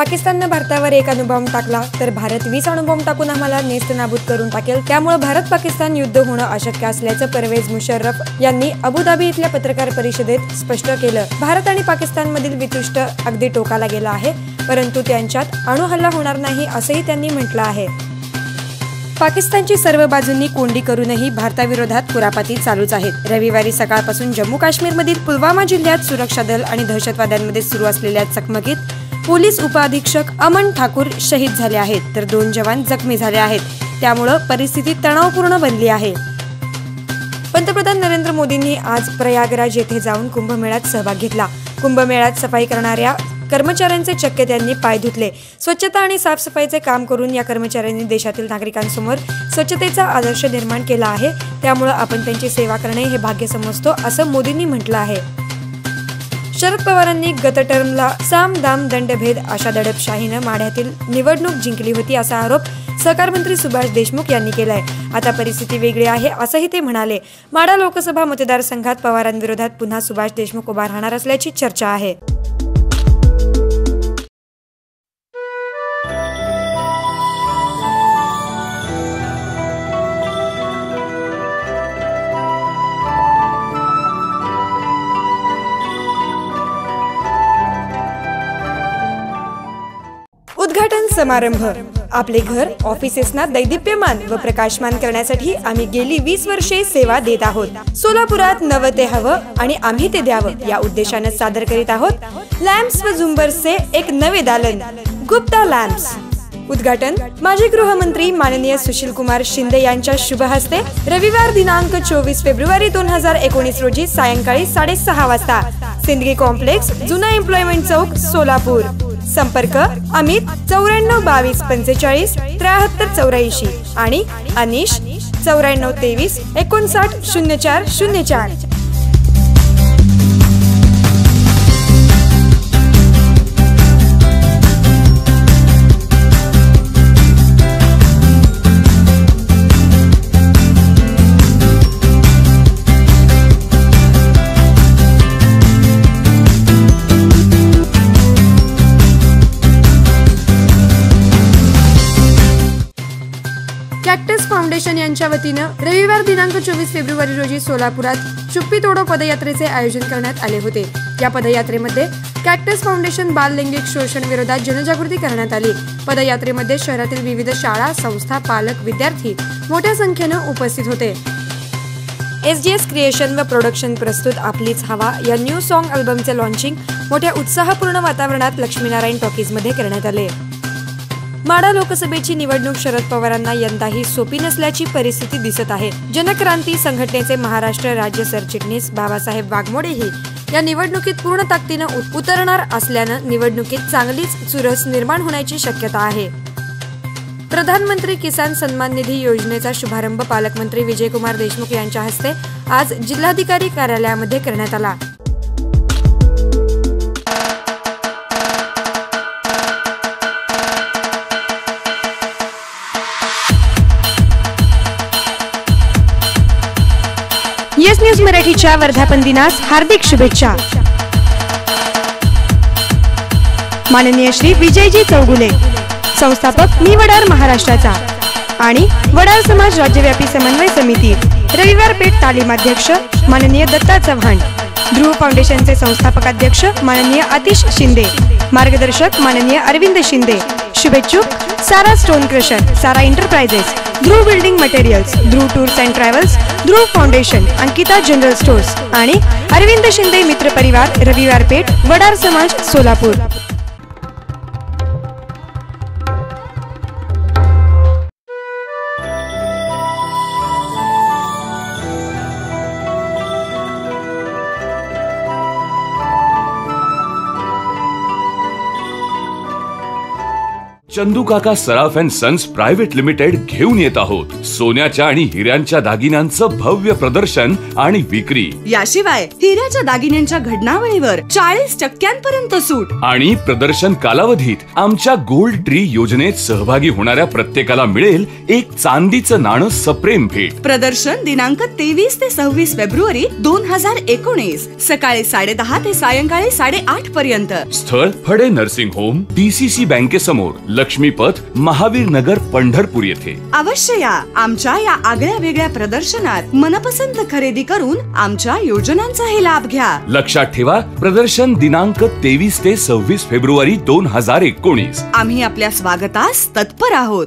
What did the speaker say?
पाकिस्ताननं भारतावर एक अणुबॉम्ब टाकला तर भारत वीस अणुबॉम्ब टाकून आम्हाला नेस्तनाबूत करून टाकेल. त्यामुळे भारत पाकिस्तान युद्ध होणं अशक्य असल्याचं परवेज मुशर्रफ यांनी अबुधाबी इथल्या पत्रकार परिषदेत स्पष्ट केलं. भारत आणि पाकिस्तानमधील वितुष्ट अगदी टोकाला गेला आहे परंतु त्यांच्यात अणुहल्ला होणार नाही असंही त्यांनी म्हटलं आहे. पाकिस्तानची सर्व बाजूंनी कोंडी करूनही भारताविरोधात कुरापाती चालूच आहेत. रविवारी सकाळपासून जम्मू काश्मीरमधील पुलवामा जिल्ह्यात सुरक्षा दल आणि दहशतवाद्यांमध्ये सुरू असलेल्या चकमकीत पोलीस उपअधीक्षक अमन ठाकूर शहीद झाले आहेत तर दोन जवान जखमी झाले आहेत. त्यामुळं परिस्थिती तणावपूर्ण बनली आहे. पंतप्रधान नरेंद्र मोदींनी आज प्रयागराज येथे जाऊन कुंभमेळ्यात सहभाग घेतला. कुंभमेळ्यात सफाई करणाऱ्या कर्मचाऱ्यांचे चक्के त्यांनी पाय धुतले. स्वच्छता आणि साफसफाईचे काम करून या कर्मचाऱ्यांनी देशातील नागरिकांसमोर स्वच्छतेचा आदर्श निर्माण केला आहे. त्यामुळं आपण त्यांची सेवा करणे हे भाग्य समजतो असं मोदींनी म्हटलं आहे. शरद पवारांनी गत टर्मला साम दाम दंडभेद अशा दडपशाहीनं माढ्यातील निवडणूक जिंकली होती असा आरोप सहकार मंत्री सुभाष देशमुख यांनी केलाय. आता परिस्थिती वेगळी आहे असंही ते म्हणाले. माढा लोकसभा मतदारसंघात पवारांविरोधात पुन्हा सुभाष देशमुख उभा राहणार असल्याची चर्चा आहे. समारंभ. आपले घर ऑफिसेसना दैदिप्यमान व प्रकाशमान करण्यासाठी आम्ही गेली वीस वर्षे सेवा देत आहोत. सोलापुरात नवं ते हवं आणि आम्ही ते द्यावं या उद्देशानं सादर करीत आहोत लॅम्प्स व झुंबर्सचे एक नवे दालन गुप्ता लॅम्प्स उद्घाटन माजी गृहमंत्री माननीय सुशील कुमार शिंदे यांच्या शुभ हस्ते रविवार दिनांक चोवीस फेब्रुवारी दोन हजार एकोणीस रोजी सायंकाळी साडेसहा वाजता. सिंदगी कॉम्प्लेक्स जुना एम्प्लॉयमेंट चौक सोलापूर. संपर्क अमित चौऱ्याण्णव बावीस पंचेचाळीस त्र्याहत्तर चौऱ्याऐंशी आणि अनिश चौऱ्याण्णव तेवीस एकोणसाठ शून्य चार शून्य चार. फाउंडेशन यांच्या वतीनं रविवार दिनांक चोवीस फेब्रुवारी रोजी सोलापुरात चुप्पी तोडो पदयात्रेचे आयोजन करण्यात आले होते. या पदयात्रेमध्ये कॅक्टस फाउंडेशन बाल लैंगिक शोषण विरोधात जनजागृती करण्यात आली. पदयात्रेमध्ये शहरातील विविध शाळा संस्था पालक विद्यार्थी मोठ्या संख्येनं उपस्थित होते. एस डी एस क्रिएशन व प्रोडक्शन प्रस्तुत आपलीच हवा या न्यू सॉन्ग अल्बमचे लॉन्चिंग मोठ्या उत्साहपूर्ण वातावरणात लक्ष्मीनारायण टॉकीजमध्ये करण्यात आले. माडा लोकसभेची निवडणूक शरद पवारांना यंदाही सोपी नसल्याची परिस्थिती दिसत आहे. जनक्रांती संघटनेचे महाराष्ट्र राज्य सरचिटणीस बाबासाहेब वाघमोडेही या निवडणुकीत पूर्ण ताकदीनं उत- उतरणार असल्यानं निवडणुकीत चांगलीच चुरस निर्माण होण्याची शक्यता आहे. प्रधानमंत्री किसान सन्मान निधी योजनेचा शुभारंभ पालकमंत्री विजयकुमार देशमुख यांच्या हस्ते आज जिल्हाधिकारी कार्यालयामध्ये करण्यात आला. येस न्यूज मराठीच्या वर्धापन दिनास हार्दिक शुभेच्छा. माननीय श्री विजयजी चौगुले संस्थापक मी वडार महाराष्ट्राचा आणि वडार समाज राज्यव्यापी समन्वय समिती रविवार पेठ तालीमाध्यक्ष माननीय दत्ता चव्हाण ध्रुव फाउंडेशनचे संस्थापक अध्यक्ष माननीय आतिश शिंदे मार्गदर्शक माननीय Arvind Shinde. शुभेच्छुक Sara stone crusher Sara enterprises Dhruv building materials Dhruv tours and travels Dhruv foundation Ankita general stores आणि अरविंद शिंदे मित्र परिवार रविवार पेठ वडार समाज Solapur. Chandu Kaka Saraf and sons private limited घेऊन येत आहोत. सोन्याच्या आणि हिऱ्यांच्या दागिन्यांचं भव्य प्रदर्शन आणि विक्री. याशिवाय हिऱ्याच्या दागिन्यांच्या घडणावळीवर चाळीस टक्क्यांपर्यंत सूट. आणि प्रदर्शन कालावधीत आमच्या गोल्ड ट्री योजनेत सहभागी होणाऱ्या प्रत्येकाला मिळेल एक चांदीचं नाणं सप्रेम भेट. प्रदर्शन दिनांक तेवीस ते सव्वीस फेब्रुवारी दोन हजार एकोणीस सकाळी साडेदहा ते सायंकाळी साडेआठ पर्यंत. स्थळ Phade nursing home D C C बँकेसमोर लक्ष्मीपथ Mahavir Nagar Pandharpur येथे. अवश्य या. आमच्या या आगळ्या वेगळ्या प्रदर्शनात मनपसंत खरेदी करून आमच्या योजनांचाही लाभ घ्या. लक्षात ठेवा प्रदर्शन दिनांक तेवीस ते सव्वीस फेब्रुवारी दोन हजार एकोणीस. आम्ही आपल्या स्वागतास तत्पर आहोत.